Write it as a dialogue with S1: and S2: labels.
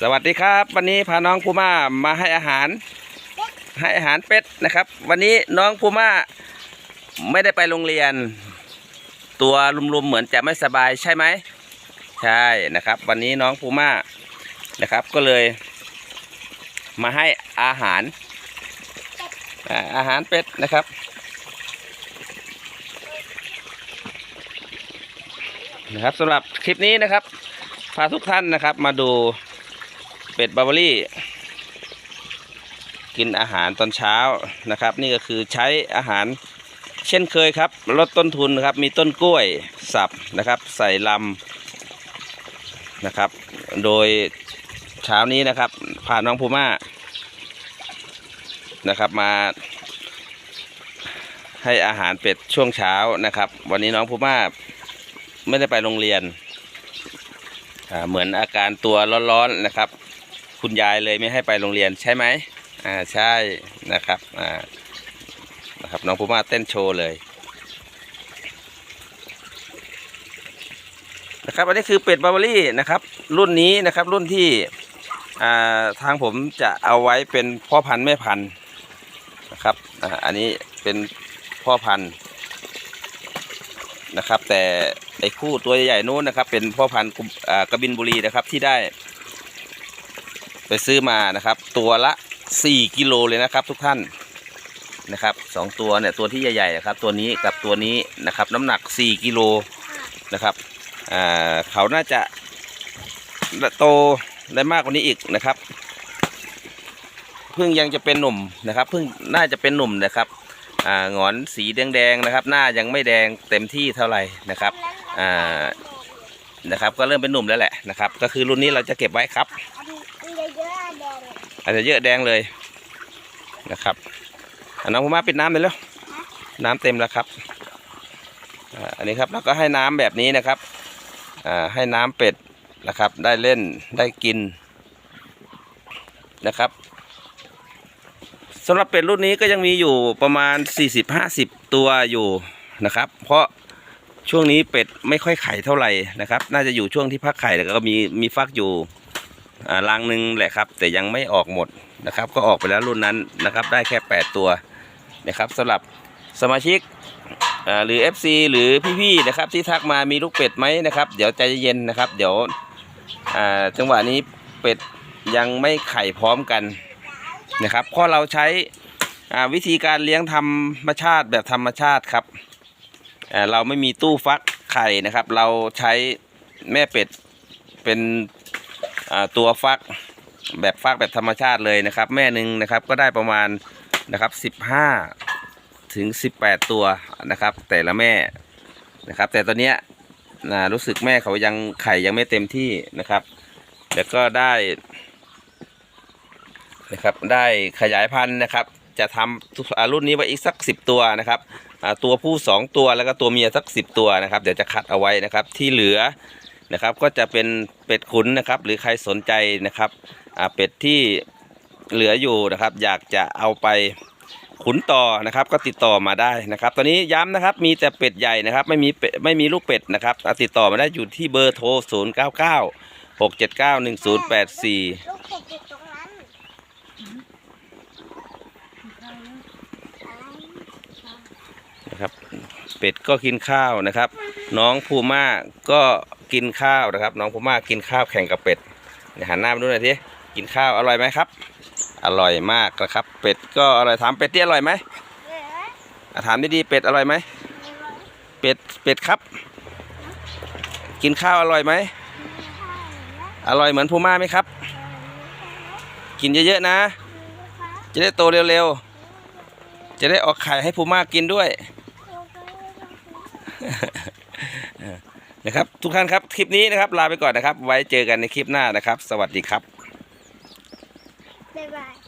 S1: สวัสดีครับ วันนี้พาน้องพูม่ามาให้อาหาร ให้อาหารเป็ดนะครับ วันนี้น้องพูม่าไม่ได้ไปโรงเรียน ตัวลุมๆเหมือนจะไม่สบายใช่ไหมใช่นะครับ วันนี้น้องพูม่านะครับ ก็เลย มาให้อาหาร อาอาหารเป็ดนะครับนะครับสำหรับคลิปนี้นะครับพาทุกท่านนะครับมาดู เป็ดบาวารี่กินอาหารตอนเช้านะครับ นี่ก็คือใช้อาหารเช่นเคยครับ ลดต้นทุนนะครับ มีต้นกล้วยสับนะครับ ใส่ลำนะครับ โดยเช้านี้นะครับพาน้องพูม่านะครับมาให้อาหารเป็ดช่วงเช้านะครับ วันนี้น้องพูม่าไม่ได้ไปโรงเรียนเหมือนอาการตัวร้อนๆนะครับ คุณยายเลยไม่ให้ไปโรงเรียนใช่ไหมอ่าใช่นะครับอ่านะครับน้องพูม่าเต้นโชว์เลยนะครับอันนี้คือเป็ดบาวารี่นะครับ รุ่นนี้นะครับรุ่นที่อ่าทางผมจะเอาไว้เป็นพ่อพันธุ์แม่พันธุ์นะครับอ่าอันนี้เป็นพ่อพันธุ์นะครับ แต่ไอ้คู่ตัวใหญ่ๆนู้นนะครับ เป็นพ่อพันธุ์กระบินบุรีนะครับที่ได้ ไปซื้อมานะครับ ตัวละ 4 กิโลเลยนะครับทุกท่านนะครับสองตัวเนี่ยตัวที่ใหญ่ๆนะครับ ตัวนี้กับตัวนี้นะครับ น้ำหนัก 4 กิโลนะครับอ่าเขาน่าจะโตได้มากกว่านี้อีกนะครับเพิ่งยังจะเป็นหนุ่มนะครับเพิ่งน่าจะเป็นหนุ่มนะครับอ่าหงอนสีแดงๆนะครับ หน้ายังไม่แดงเต็มที่เท่าไหร่นะครับอ่านะครับ ก็เริ่มเป็นหนุ่มแล้วแหละนะครับ ก็คือรุ่นนี้เราจะเก็บไว้ครับ
S2: อันเยอะๆแดง
S1: อาจจะเยอะแดงเลยนะครับอน้องผมมาปิดน้ำเลยแล้ว น้ำเต็มแล้วครับอันนี้ครับเราก็ให้น้ำแบบนี้นะครับให้น้ำเป็ดนะครับ ได้เล่นได้กินนะครับสำหรับเป็ดรุ่นนี้ก็ยังมีอยู่ประมาณ 40-50 ตัวอยู่นะครับ เพราะช่วงนี้เป็ดไม่ค่อยไข่เท่าไหร่นะครับ น่าจะอยู่ช่วงที่พักไข่แล้วก็มีมีฟักอยู่ อ่ารังหนึ่งแหละครับ แต่ยังไม่ออกหมดนะครับ ก็ออกไปแล้วรุ่นนั้นนะครับ ได้แค่ 8 ตัวนะครับสำหรับสมาชิกอ่าหรือ FC หรือพี่ๆนะครับที่ทักมามีลูกเป็ดไหมนะครับ เดี๋ยวใจเย็นนะครับ เดี๋ยวอ่าจังหวะนี้เป็ดยังไม่ไข่พร้อมกันนะครับเพราะเราใช้อ่าวิธีการเลี้ยงธรรมชาติแบบธรรมชาติครับอ่าเราไม่มีตู้ฟักไข่นะครับ เราใช้แม่เป็ดเป็น ตัวฟักแบบฟักแบบธรรมชาติเลยนะครับ แม่หนึ่งนะครับก็ได้ประมาณนะครับสิบห้าถึงสิบแปดตัวนะครับ แต่ละแม่นะครับ แต่ตอนเนี้ยนะรู้สึกแม่เขายังไข่ยังไม่เต็มที่นะครับ แล้วก็ได้นะครับได้ขยายพันธุ์นะครับ จะทำรุ่นนี้ไว้อีกสักสิบตัวนะครับตัวผู้สองตัวแล้วก็ตัวเมียสักสิบตัวนะครับ เดี๋ยวจะคัดเอาไว้นะครับ ที่เหลือ นะครับ ก็จะเป็นเป็ดขุนนะครับ หรือใครสนใจนะครับเป็ดที่เหลืออยู่นะครับ อยากจะเอาไปขุนต่อนะครับ ก็ติดต่อมาได้นะครับ ตอนนี้ย้ำนะครับมีแต่เป็ดใหญ่นะครับ ไม่มีเป็ดไม่มีลูกเป็ดนะครับติดต่อมาได้อยู่ที่เบอร์โทร 0 9 9 6 7 9 1 0 8 4
S2: ๆลูกเป็ดอยู่ตรงนั้น
S1: นะครับเป็ดก็กินข้าวนะครับ น้องภูม่าก็ กินข้าวนะครับ น้องภูม่ากินข้าวแข่งกับเป็ดเนี่ยหันหน้ามาดูหน่อยทีกินข้าวอร่อยไหมครับ อร่อยมากนะครับ เป็ดก็อร่อยถามเป็ดที่อร่อยไหม
S2: เหลือ
S1: อะถามดีๆเป็ดอร่อยไหมเป็ดเป็ดครับ กินข้าวอร่อยไหมอร่อยเหมือนภูม่าไหมครับ กินเยอะๆนะ จะได้โตเร็วๆ จะได้ออกไข่ให้ภูม่ากินด้วย นะครับทุกท่านครับคลิปนี้นะครับลาไปก่อนนะครับ ไว้เจอกันในคลิปหน้านะครับ สวัสดีครับบ๊ายบาย